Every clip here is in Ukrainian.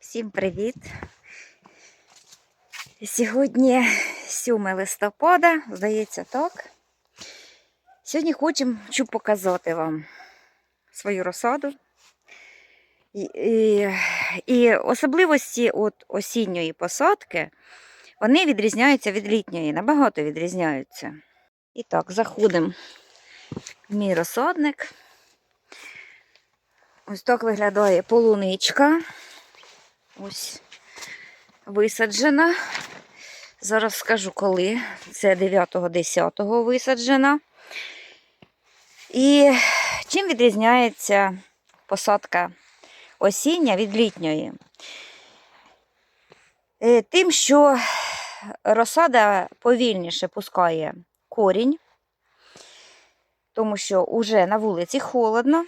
Всім привіт! Сьогодні 7 листопада, здається, так. Сьогодні хочемо показати вам свою розсаду. І, і, і особливості от осінньої посадки, вони відрізняються від літньої, набагато відрізняються. І так, заходимо в мій розсадник. Ось так виглядає полуничка. Ось висаджена. Зараз скажу коли. Це 9-10 висаджена. І чим відрізняється посадка осіння від літньої? Е, Тим, що розсада повільніше пускає корінь, тому що вже на вулиці холодно.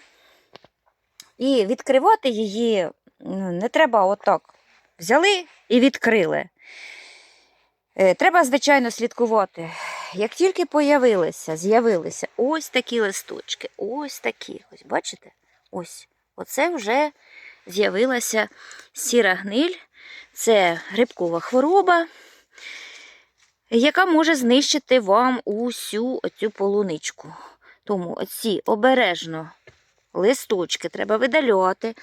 І відкривати її не треба отак. Взяли і відкрили. Е, Треба, звичайно, слідкувати. Як тільки появилися, з'явилися ось такі листочки, ось такі, ось бачите? Ось. Оце вже з'явилася сіра гниль, це грибкова хвороба, яка може знищити вам усю оцю полуничку. Тому оці обережно листочки треба видаляти,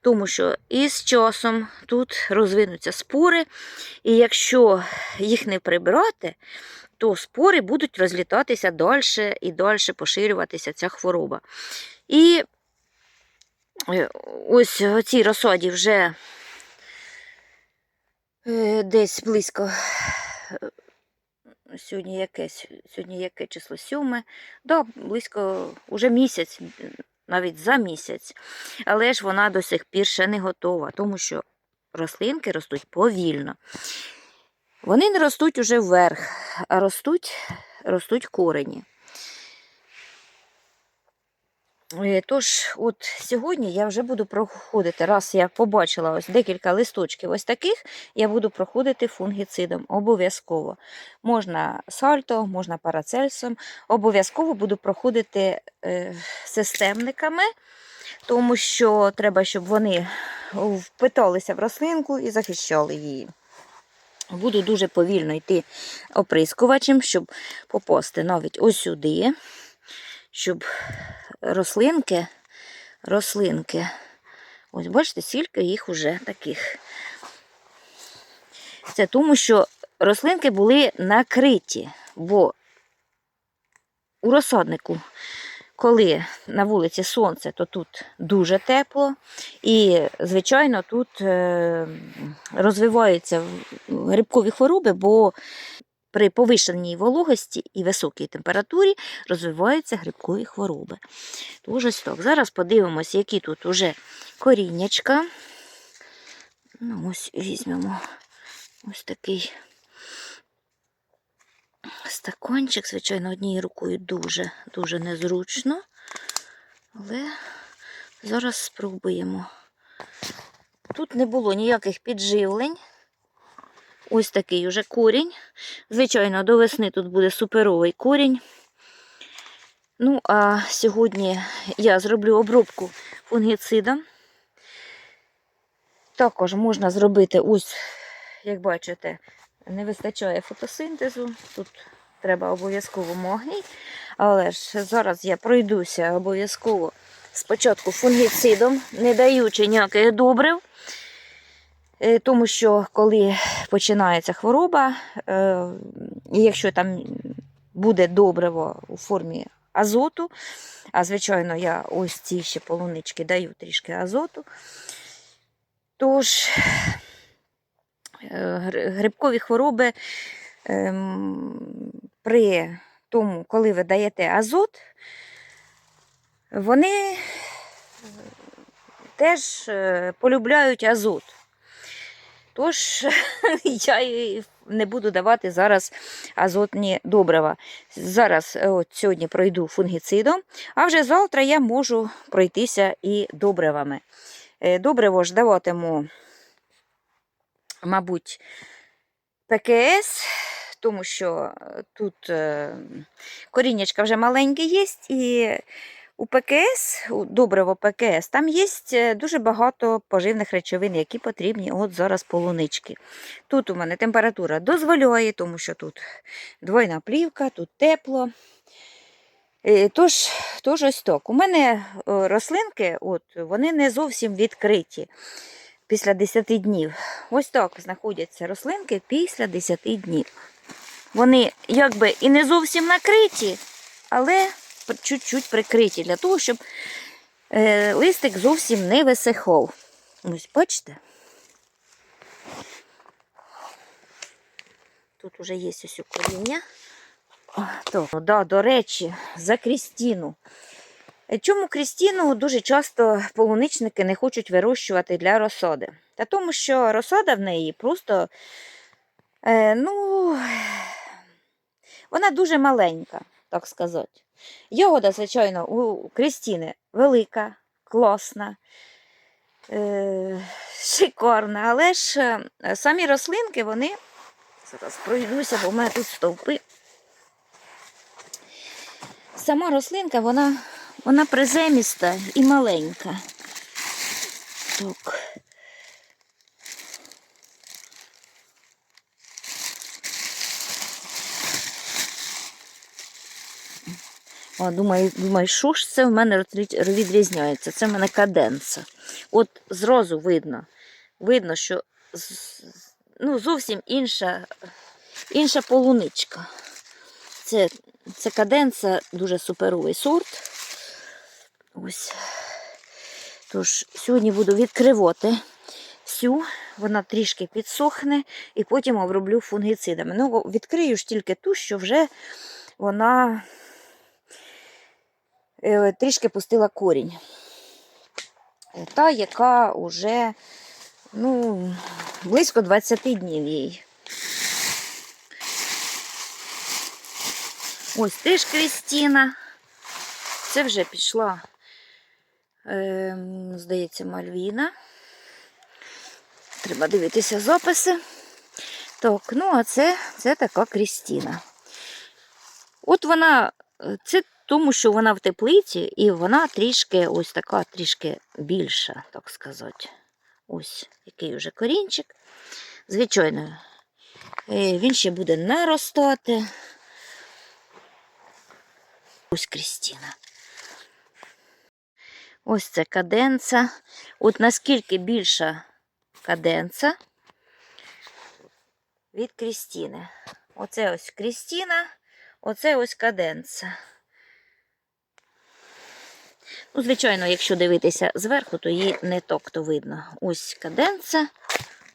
тому що із часом тут розвинуться спори, і якщо їх не прибрати, то спори будуть розлітатися далі і далі поширюватися ця хвороба. І е, ось оцій розсаді вже е, десь близько. е, Сьогодні яке, сьогодні яке число? Сьоме? Да, близько уже місяць, навіть за місяць. Але ж вона до сих пір ще не готова, тому що рослинки ростуть повільно. Вони не ростуть уже вверх, а ростуть, ростуть корені. Е, Тож, от сьогодні я вже буду проходити, раз я побачила ось декілька листочків ось таких, я буду проходити фунгіцидом обов'язково. Можна сальто, можна парацельсом. Обов'язково буду проходити е, системниками, тому що треба, щоб вони впиталися в рослинку і захищали її. Буду дуже повільно йти оприскувачем, щоб попасти навіть ось сюди, щоб рослинки, рослинки, ось бачите, скільки їх уже таких. Це тому, що рослинки були накриті, бо у розсаднику, коли на вулиці сонце, то тут дуже тепло. І, звичайно, тут е, розвиваються грибкові хвороби, бо при повишеній вологості і високій температурі розвиваються грибкові хвороби. Тож ось так. Зараз подивимося, які тут уже коріннячка. Ну, ось візьмемо ось такий стакончик. Звичайно, однією рукою дуже, дуже незручно. Але зараз спробуємо. Тут не було ніяких підживлень. Ось такий уже корінь. Звичайно, до весни тут буде суперовий корінь. Ну, а сьогодні я зроблю обробку фунгіцидом. Також можна зробити ось, як бачите, не вистачає фотосинтезу. Тут треба обов'язково магній. Але ж зараз я пройдуся обов'язково спочатку фунгіцидом, не даючи ніяких добрив. Е, Тому що коли починається хвороба, е, і якщо там буде добриво у формі азоту, а звичайно, я ось ці ще полунички даю трішки азоту, тож е, грибкові хвороби ем, при тому, коли ви даєте азот, вони теж полюбляють азот. Тож я не буду давати зараз азотні добрива. Зараз е, от сьогодні пройду фунгіцидом, а вже завтра я можу пройтися і добривами. Е, Добриво ж даватиму, мабуть, ПКС, тому що е, тут коріннячка вже маленьке є, і У ПКС, у добриво ПКС, там є е, дуже багато поживних речовин, які потрібні от зараз полунички. Тут у мене температура дозволяє, тому що тут двойна плівка, тут тепло. Е, Тож, тож ось так. У мене е, рослинки, от, вони не зовсім відкриті після 10 днів. Ось так знаходяться рослинки після 10 днів. Вони якби і не зовсім накриті, але чуть-чуть прикриті для того, щоб е, листик зовсім не висихав. Ось бачите? Тут уже є ось коріння. То, да, до речі, за Крістіну. Е, Чому Крістіну дуже часто полуничники не хочуть вирощувати для розсади? Та тому, що розсада в неї просто, е, ну, вона дуже маленька, так сказати. Ягода, звичайно, у Крістіни велика, класна, е, шикарна, але ж е, самі рослинки, вони. Зараз пройдуся, бо в мене тут стовпи. Сама рослинка, вона, вона приземіста і маленька. Так. О, думаю, думаю, що ж це в мене відрізняється? Це в мене каденса. От зразу видно. Видно, що ну, зовсім інша, інша полуничка. Це, це каденса, дуже суперовий сорт. Ось. Тож, сьогодні буду відкривати всю, вона трішки підсохне, і потім оброблю фунгіцидами. Ну, відкрию ж тільки ту, що вже вона трішки пустила корінь. Е, Та, яка вже ну, близько 20 днів їй. Ось теж Крістіна. Це вже пішла, е, здається, Мальвіна. Треба дивитися записи. Так, ну а це, це така Крістіна. От вона, е, це тому, що вона в теплиці, і вона трішки ось така, трішки більша, так сказати. Ось який уже корінчик. Звичайно, він ще буде наростати. Ось Крістіна. Ось це каденца. От наскільки більша каденца від Крістіни. Оце ось Крістіна, оце ось каденца. Ну, звичайно, якщо дивитися зверху, то її не так то видно. Ось каденца,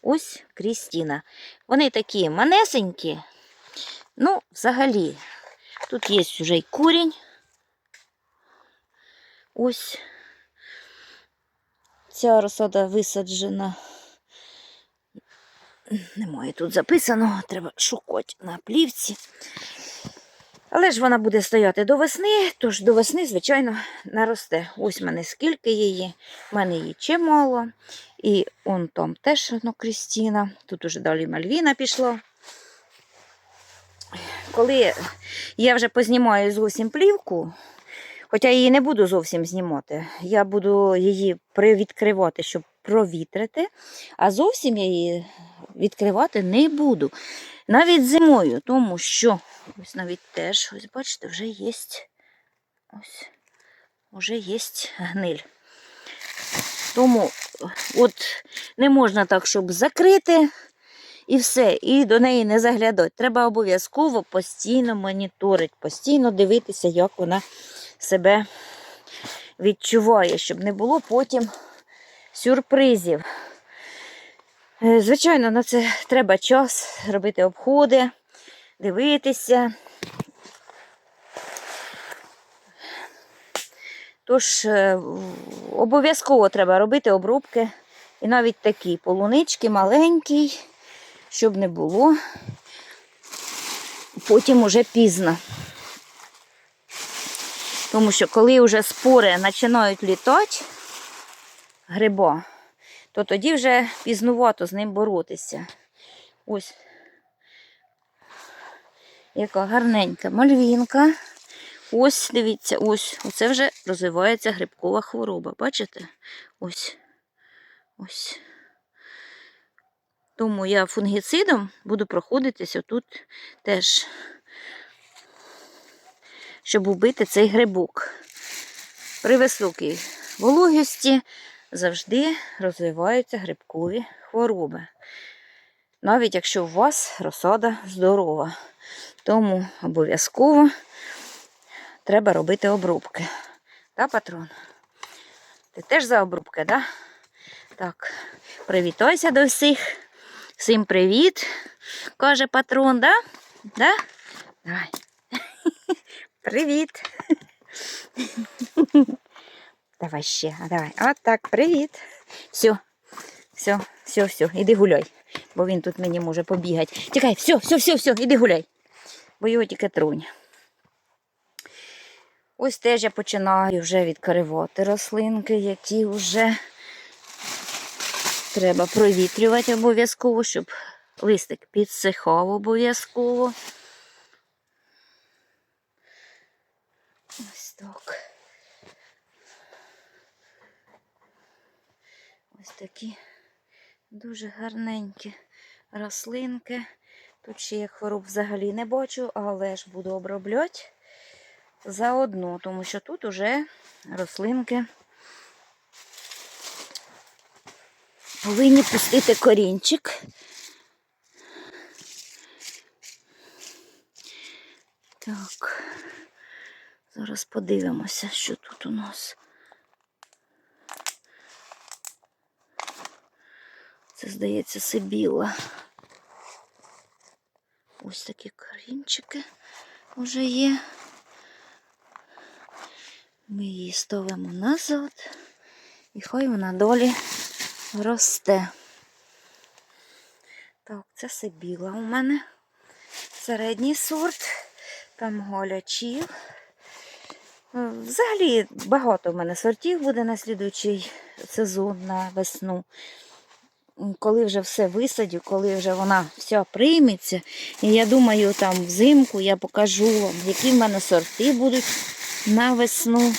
ось Крістіна. Вони такі манесенькі. Ну, взагалі, тут є вже й курінь. Ось ця розсада висаджена. Немає тут записано, треба шукати на плівці. Але ж вона буде стояти до весни, тож до весни, звичайно, наросте. Ось в мене скільки її. У мене її чимало. І он там теж ну, Крістіна. Тут уже далі Мальвіна пішла. Коли я вже познімаю зовсім плівку, хоча її не буду зовсім знімати, я буду її привідкривати, щоб провітрити, а зовсім я її відкривати не буду. Навіть зимою, тому що ось навіть теж, ось бачите, вже є ось, вже є гниль. Тому от не можна так, щоб закрити і все, і до неї не заглядати. Треба обов'язково постійно моніторити, постійно дивитися, як вона себе відчуває, щоб не було потім сюрпризів. Е, Звичайно, на це треба час робити обходи, дивитися. Тож е, обов'язково треба робити обробки. І навіть такі полунички маленькі, щоб не було. Потім уже пізно. Тому що коли вже спори починають літати, гриба, то тоді вже пізнувато з ним боротися. Ось яка гарненька мальвінка. Ось, дивіться, ось, оце вже розвивається грибкова хвороба. Бачите? Ось. Ось. Тому я фунгіцидом буду проходитися тут теж, щоб убити цей грибок. При високій вологості завжди розвиваються грибкові хвороби. Навіть якщо у вас розсада здорова. Тому обов'язково треба робити обрубки. Та, патрон? Ти теж за обрубки, да? Так, привітайся до всіх. Всім привіт, каже патрон, да? Да? Давай. Привіт. Давай ще, а давай. От так, привіт. Все, все, все, все, іди гуляй, бо він тут мені може побігати. Тікай, все, все, все, все, іди гуляй. Бо його тільки трунь. Ось теж я починаю вже відкривати рослинки, які вже треба провітрювати обов'язково, щоб листик підсихав обов'язково. Ось так. Ось такі дуже гарненькі рослинки. Тут ще я хвороб взагалі не бачу, але ж буду обробляти заодно, тому що тут уже рослинки повинні пустити корінчик. Так, зараз подивимося, що тут у нас. Це, здається, сибіла. Ось такі корінчики вже є. Ми її ставимо назад, і хай вона долі росте. Так, це сибіла у мене. Середній сорт, там голячів. Е, Взагалі багато в мене сортів буде на слідуючий сезон на весну. Коли вже все висадю, коли вже вона вся прийметься, і я думаю, там взимку я покажу вам, які в мене сорти будуть на весну.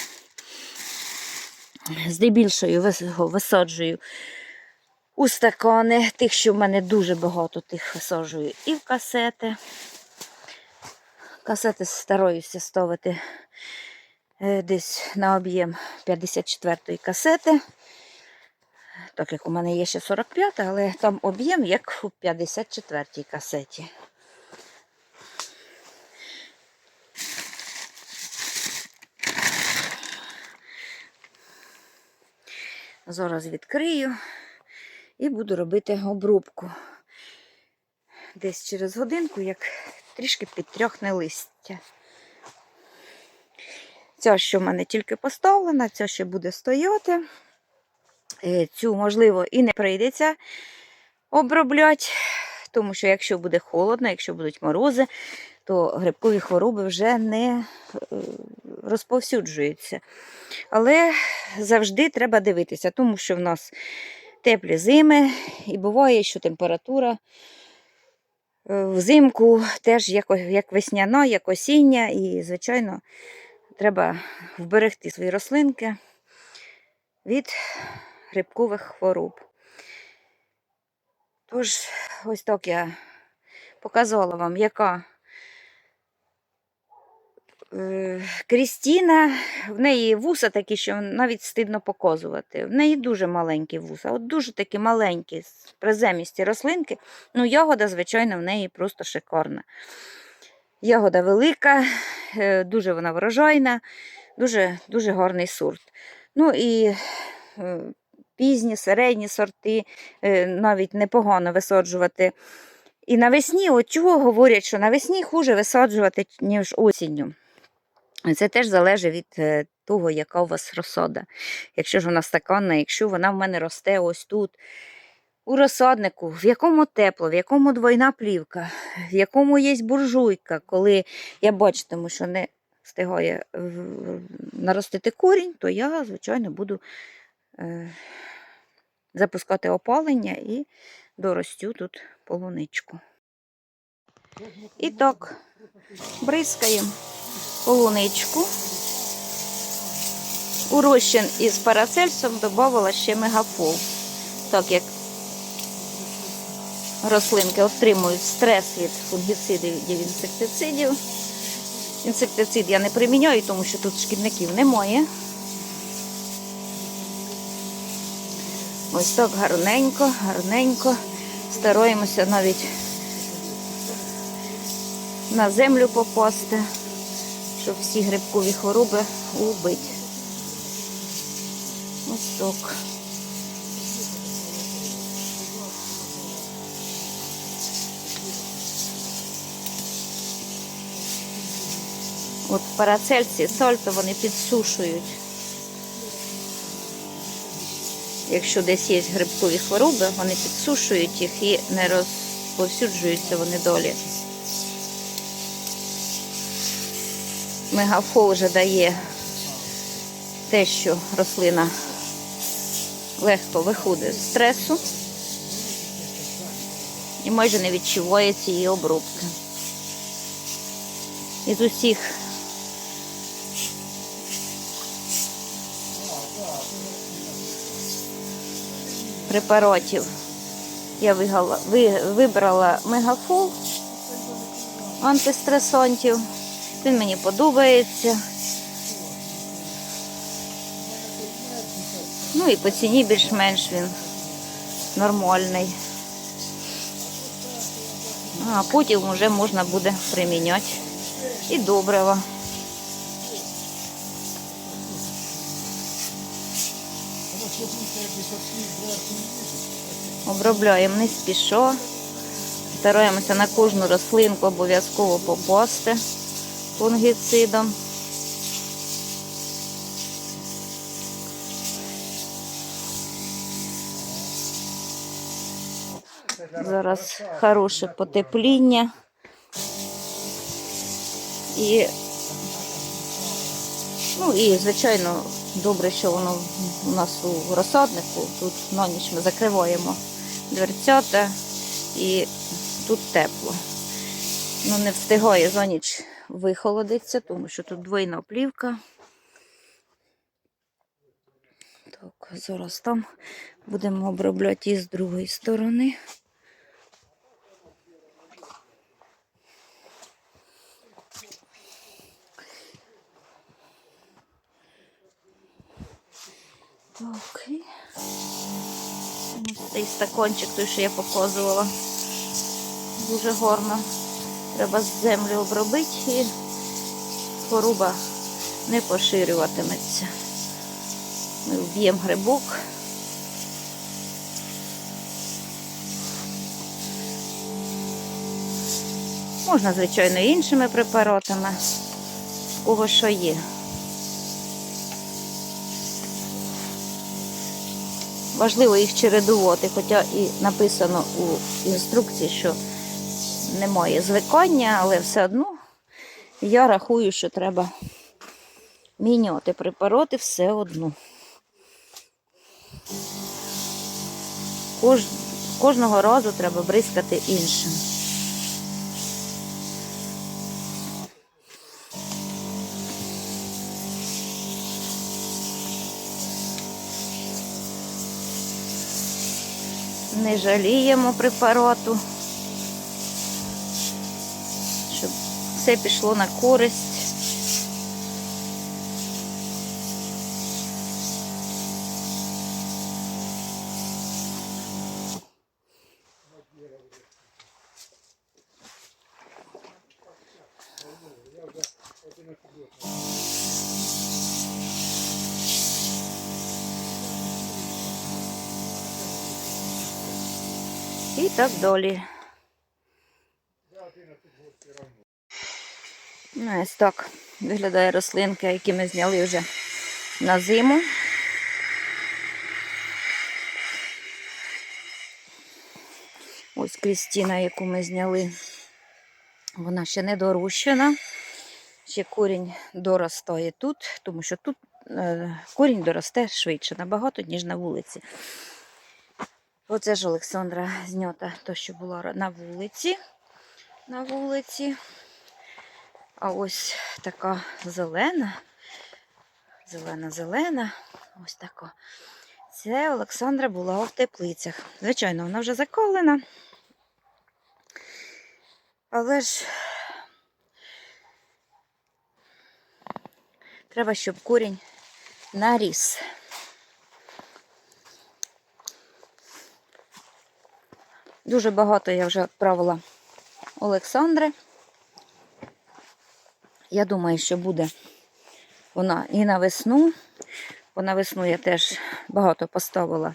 Здебільшою вис- висаджую у стакани, тих, що в мене дуже багато, тих висаджую і в касети. Касети стараюся ставити е, десь на об'єм 54-ї касети. Так як у мене є ще 45, але там об'єм як у 54-й касеті. Зараз відкрию і буду робити обрубку. Десь через годинку, як трішки підтрьохне листя. Ця, що в мене тільки поставлена, ця ще буде стояти. Е, Цю, можливо, і не прийдеться обробляти, тому що якщо буде холодно, якщо будуть морози, то грибкові хвороби вже не е, розповсюджуються. Але завжди треба дивитися, тому що в нас теплі зими, і буває, що температура е, взимку теж як весняна, як осіння, і, звичайно, треба вберегти свої рослинки від грибкових хвороб. Тож, ось так я показала вам, яка е, Крістіна, в неї вуса такі, що навіть стидно показувати. В неї дуже маленькі вуса, от дуже такі маленькі, приземісті рослинки. Ну, ягода, звичайно, в неї просто шикарна. Ягода велика, е, дуже вона врожайна, дуже, дуже гарний сорт. Ну і е, пізні, середні сорти е, навіть непогано висаджувати. І навесні, от чого говорять, що навесні хуже висаджувати, ніж осінню. Це теж залежить від е, того, яка у вас розсада. Якщо ж вона стаканна, якщо вона в мене росте ось тут, у розсаднику, в якому тепло, в якому двойна плівка, в якому є буржуйка, коли я бачитиму, що не встигає наростити корінь, то я, звичайно, буду запускати опалення і доростю тут полуничку. І так, бризкаємо полуничку. У розчин із парацельсом додавала ще мегафол, так як рослинки отримують стрес від фунгіцидів і інсектицидів. Інсектицид я не приміняю, тому що тут шкідників немає. Ось так гарненько, гарненько. Стараємося навіть на землю попасти, щоб всі грибкові хвороби убити. Ось так. От парацельці, сальто вони підсушують. Якщо десь є грибкові хвороби, вони підсушують їх і не розповсюджуються вони долі. Мегафол вже дає те, що рослина легко виходить з стресу і майже не відчуває цієї обробки. Із усіх препаратів я вибрала мегафол антистресантів. Він мені подобається. Ну і по ціні більш-менш він нормальний. А потім вже можна буде приміняти і добрива. Обробляємо не спішо. Стараємося на кожну рослинку обов'язково попасти фунгіцидом. Зараз хороше потепління. І, ну і, звичайно, добре, що воно у нас у розсаднику. Тут на ніч ми закриваємо дверцята і тут тепло. Ну, не встигає за ніч вихолодиться, тому що тут двойна плівка. Так, зараз там будемо обробляти і з другої сторони. Так. і Стакончик, той, що я показувала. Дуже гарно. Треба землю обробити і хвороба не поширюватиметься. Ми вб'ємо грибок. Можна, звичайно, іншими препаратами, в кого що є. Важливо їх чередувати, хоча і написано у інструкції, що немає звикання, але все одно я рахую, що треба міняти препарати все одно. Кож... Кожного разу треба бризкати іншим. Не жаліємо препарату, щоб все пішло на користь. І так далі. Ну, ось так виглядає рослинка, які ми зняли вже на зиму. Ось Крістіна, яку ми зняли, вона ще не дорощена. Ще корінь доростає тут, тому що тут е, корінь доросте швидше набагато, ніж на вулиці. Оце ж Олександра знята, то, що була на вулиці. На вулиці. А ось така зелена, зелена-зелена, ось така. Це Олександра була в теплицях. Звичайно, вона вже заколена. Але ж треба, щоб корінь наріс. Дуже багато я вже відправила Олександри. Я думаю, що буде вона і на весну. Бо на весну я теж багато поставила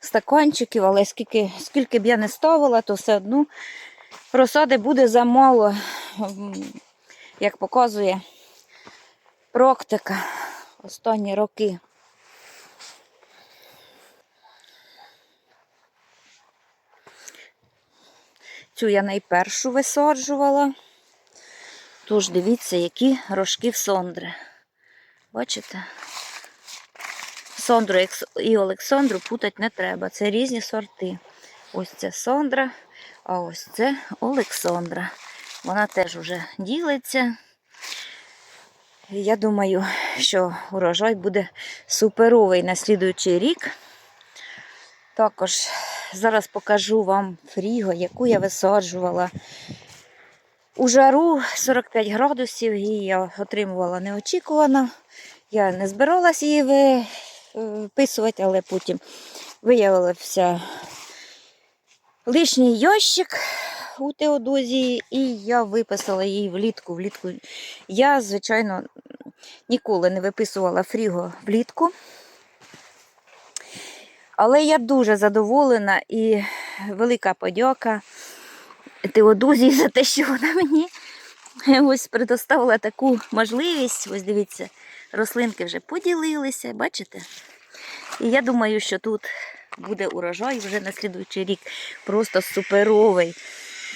стаканчиків, але скільки, скільки б я не ставила, то все одно розсади буде замало, як показує практика останні роки. Цю я найпершу висаджувала. Тож дивіться, які рожки в сондри. Бачите? Сондру і Олександру путати не треба. Це різні сорти. Ось це Сондра, а ось це Олександра. Вона теж вже ділиться. Я думаю, що урожай буде суперовий на слідуючий рік. Також зараз покажу вам фріго, яку я висаджувала у жару 45 градусів, її я отримувала неочікувано. Я не збиралась її виписувати, але потім виявився лишній ящик у Теодозії, і я виписала її влітку. влітку. Я, звичайно, ніколи не виписувала фріго влітку. Але я дуже задоволена і велика подяка Теодозії за те, що вона мені ось предоставила таку можливість. Ось дивіться, рослинки вже поділилися, бачите? І я думаю, що тут буде урожай вже на слідуючий рік просто суперовий.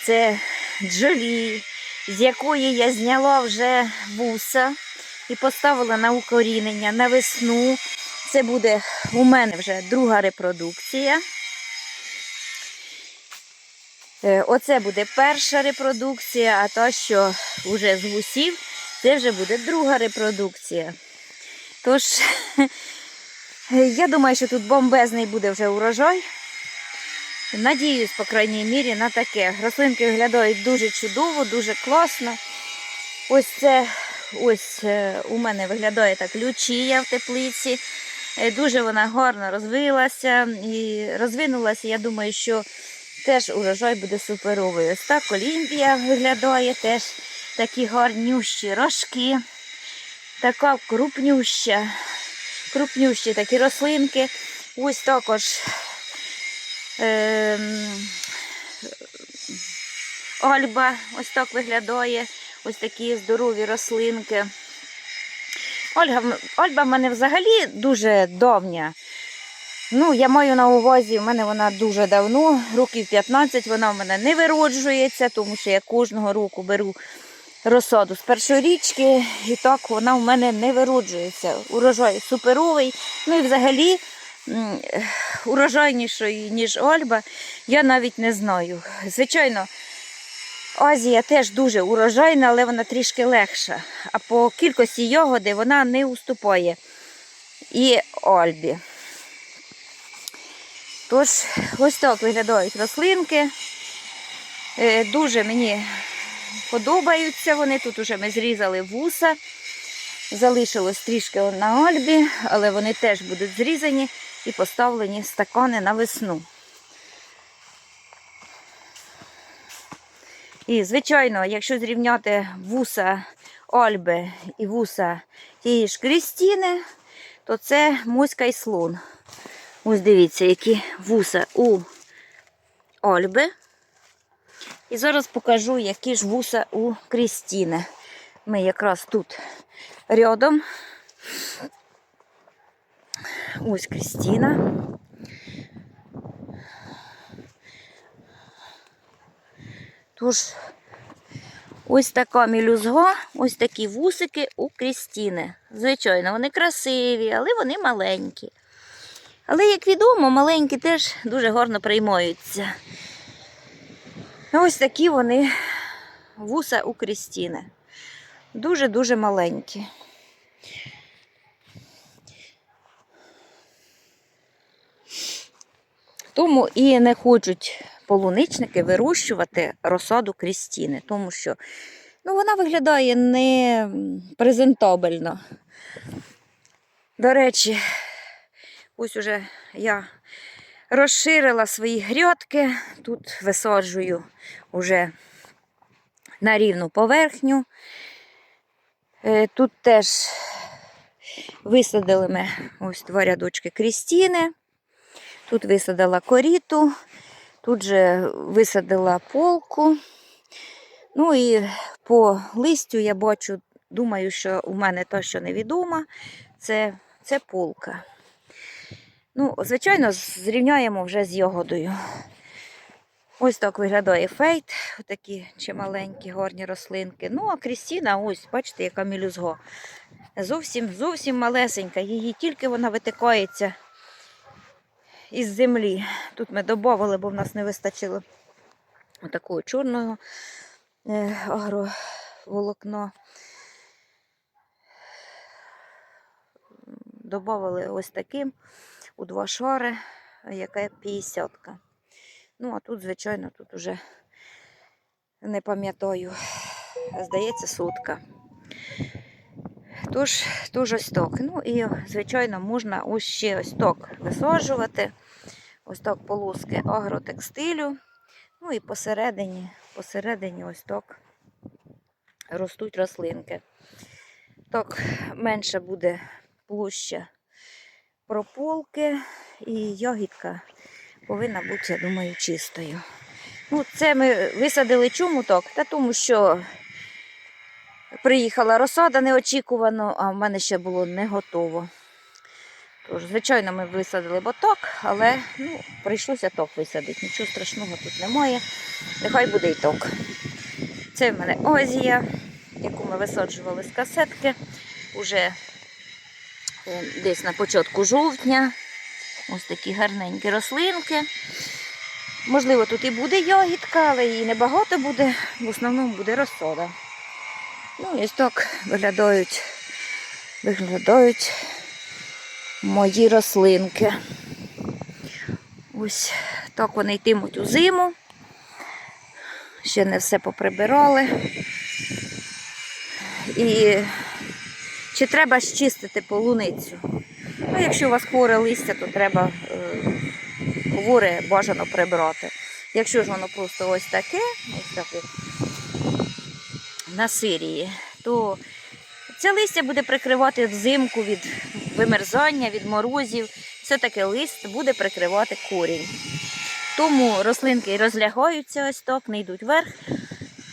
Це джолі, з якої я зняла вже вуса і поставила на укорінення на весну. Це буде у мене вже друга репродукція. Е, Оце буде перша репродукція, а та, що вже з гусів, це вже буде друга репродукція. Тож, я думаю, що тут бомбезний буде вже урожай. Надіюсь, по крайній мірі, на таке. Рослинки виглядають дуже чудово, дуже класно. Ось це ось е, у мене виглядає так лючія в теплиці. Е, Дуже вона гарно розвилася і розвинулася. Я думаю, що теж урожай буде суперовий. Ось так Олімпія виглядає, теж такі гарнющі рожки, така крупнюща, крупнющі такі рослинки. Ось також ем, Альба ось так виглядає. Ось такі здорові рослинки. Ольга, Альба в мене взагалі дуже давня. Ну, я маю на увазі, в мене вона дуже давно, років 15, вона в мене не вироджується, тому що я кожного року беру розсаду з першої річки, і так вона в мене не вироджується. Урожай суперовий. Ну і взагалі урожайнішої, ніж Альба, я навіть не знаю. Звичайно, Азія теж дуже урожайна, але вона трішки легша. А по кількості ягоди вона не уступає і Альбі. Тож, ось так виглядають рослинки. Е, Дуже мені подобаються вони. Тут уже ми зрізали вуса. Залишилось трішки на Альбі, але вони теж будуть зрізані і поставлені в стакани на весну. І, звичайно, якщо зрівняти вуса Альби і вуса тієї ж Крістіни, то це моська і слон. Ось дивіться, які вуса у Альби. І зараз покажу, які ж вуса у Крістіни. Ми якраз тут рядом. Ось Крістіна. Тож, ось така мілюзга, ось такі вусики у Крістіни. Звичайно, вони красиві, але вони маленькі. Але, як відомо, маленькі теж дуже гарно приймаються. Ось такі вони вуса у Крістіни. Дуже-дуже маленькі. Тому і не хочуть полуничники вирощувати розсаду крістіни, тому що ну, вона виглядає не презентабельно. До речі, ось уже я розширила свої грядки, тут висаджую уже на рівну поверхню. Е, Тут теж висадили ми ось два рядочки крістіни. Тут висадила коріту, тут же висадила полку. Ну і по листю я бачу, думаю, що у мене те, що невідомо, це, це полка. Ну, звичайно, зрівняємо вже з ягодою. Ось так виглядає фейт, такі чималенькі гарні рослинки. Ну, а Крістіна, ось, бачите, яка мілюзго. Зовсім зовсім малесенька. Її тільки вона витикається із землі. Тут ми додавали, бо в нас не вистачило такого чорного е, агроволокна. Добавили ось таким у два шари, яка 50. -ка. Ну, а тут, звичайно, тут уже не пам'ятаю, здається, сутка. Тож, тож ось так. Ну і, звичайно, можна ось ще ось так висаджувати. Ось так полоски агротекстилю. Ну і посередині, посередині ось так ростуть рослинки. Так, менше буде площа прополки і ягідка повинна бути, я думаю, чистою. Ну, Це ми висадили чому так? Та тому що приїхала розсада неочікувано, а в мене ще було не готово. Тож, звичайно, ми висадили боток, але ну, прийшлося ток висадити. Нічого страшного тут немає. Нехай буде і ток. Це в мене озія, яку ми висаджували з касетки уже е, десь на початку жовтня. Ось такі гарненькі рослинки. Можливо, тут і буде ягідка, але її небагато буде, в основному буде розсода. Ну, і так виглядають, виглядають мої рослинки. Ось так вони йтимуть у зиму. Ще не все поприбирали. І чи треба щистити полуницю? Ну, якщо у вас хворе листя, то треба е, хворе бажано прибрати. Якщо ж воно просто ось таке, ось таке на сирії, то це листя буде прикривати взимку від вимерзання, від морозів. Все таки лист буде прикривати корінь. Тому рослинки розлягаються ось так, не йдуть вверх.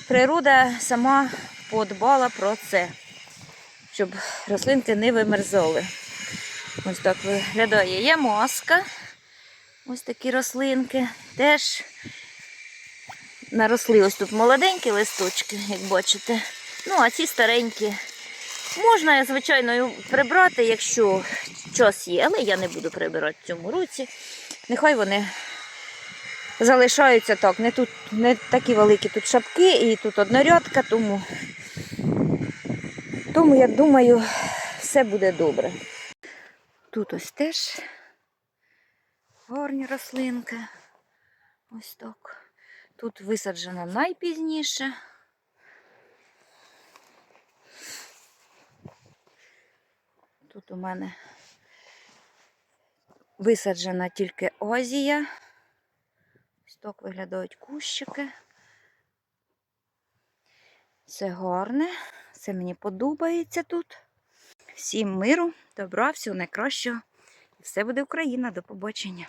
Природа сама подбала про це, щоб рослинки не вимерзали. Ось так виглядає є маска. Ось такі рослинки. Теж наросли ось тут молоденькі листочки, як бачите. Ну, а ці старенькі. Можна, звичайно, прибрати, якщо час є, але я не буду прибирати в цьому році. Нехай вони залишаються так. Не тут не такі великі тут шапки і тут однорядка, тому, тому я думаю, все буде добре. Тут ось теж гарні рослинки. Ось так. Тут висаджено найпізніше. Тут у мене висаджена тільки озія. Ось так виглядають кущики. Це гарне, це мені подобається тут. Всім миру, добра, всього найкращого. Все буде Україна. До побачення.